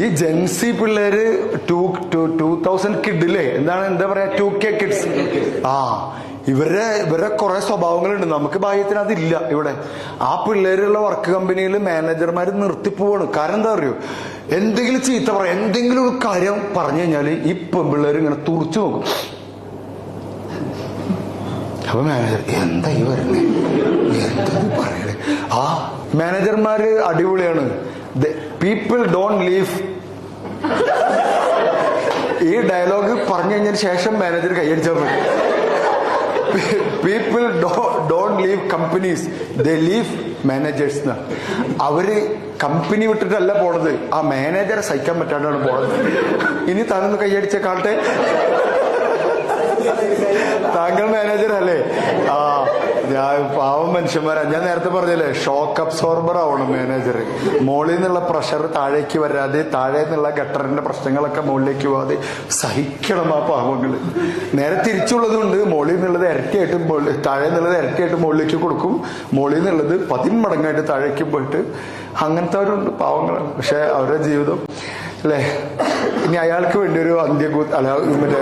ഈ ജെൻസി പിള്ളേര് to two thousand കിഡില്ലേ എന്താണ് എന്താ പറയാ ടു കെ കിഡ്സ് ആ ഇവരുടെ ഇവരുടെ കുറെ സ്വഭാവങ്ങളുണ്ട്. നമുക്ക് ബാഹ്യത്തിന് അതില്ല ഇവിടെ. ആ പിള്ളേരുള്ള വർക്ക് കമ്പനിയിൽ മാനേജർമാർ നിർത്തിപ്പോവാണ് കാരണം എന്താ അറിയോ? എന്തെങ്കിലും ചീത്ത പറയാം എന്തെങ്കിലും ഒരു കാര്യം പറഞ്ഞു കഴിഞ്ഞാൽ ഈ പെൺപിള്ളേർ ഇങ്ങനെ തുറച്ചു നോക്കും. അപ്പൊ മാനേജർ എന്താ ഈ എന്താ പറയണേ? ആ മാനേജർമാര് അടിപൊളിയാണ്. പീപ്പിൾ ഡോണ്ട് ലീവ് ഈ ഡയലോഗ് പറഞ്ഞു കഴിഞ്ഞതിന് ശേഷം മാനേജർ കൈയടിച്ചാൽ മതി. People don't leave companies they leave managers our company വിട്ടിട്ടല്ല പോണത്. ആ മാനേജറെ സഹിക്കാൻ പറ്റാണ്ടാണ് പോണത്. ഇനി താനൊന്ന് കൈയടിച്ച കാട്ടെ താങ്കൾ മാനേജർ ഞാൻ പാവം മനുഷ്യന്മാരാ. ഞാൻ നേരത്തെ പറഞ്ഞില്ലേ ഷോക്ക് അബ്സോർബർ ആവണം മാനേജർ മുകളിൽ നിന്നുള്ള പ്രഷർ താഴേക്ക് വരാതെ താഴെ നിന്നുള്ള ഗട്ടറിന്റെ പ്രശ്നങ്ങളൊക്കെ മുകളിലേക്ക് പോവാതെ സഹിക്കണം ആ പാവങ്ങൾ നേരെ തിരിച്ചുള്ളതുണ്ട് മുകളിൽ നിന്നുള്ളത് ഇരട്ടിയായിട്ട് താഴെ നിന്നുള്ളത് ഇരട്ടിയായിട്ട് മുകളിലേക്ക് കൊടുക്കും. മുകളിൽ നിന്നുള്ളത് പതിന്മടങ്ങായിട്ട് താഴേക്ക് പോയിട്ട് അങ്ങനത്തെ അവരുണ്ട് പാവങ്ങളാണ്. പക്ഷെ അവരുടെ ജീവിതം അല്ലേ? ഇനി അയാൾക്ക് വേണ്ടി ഒരു അന്ത്യകൂ അല്ല മറ്റേ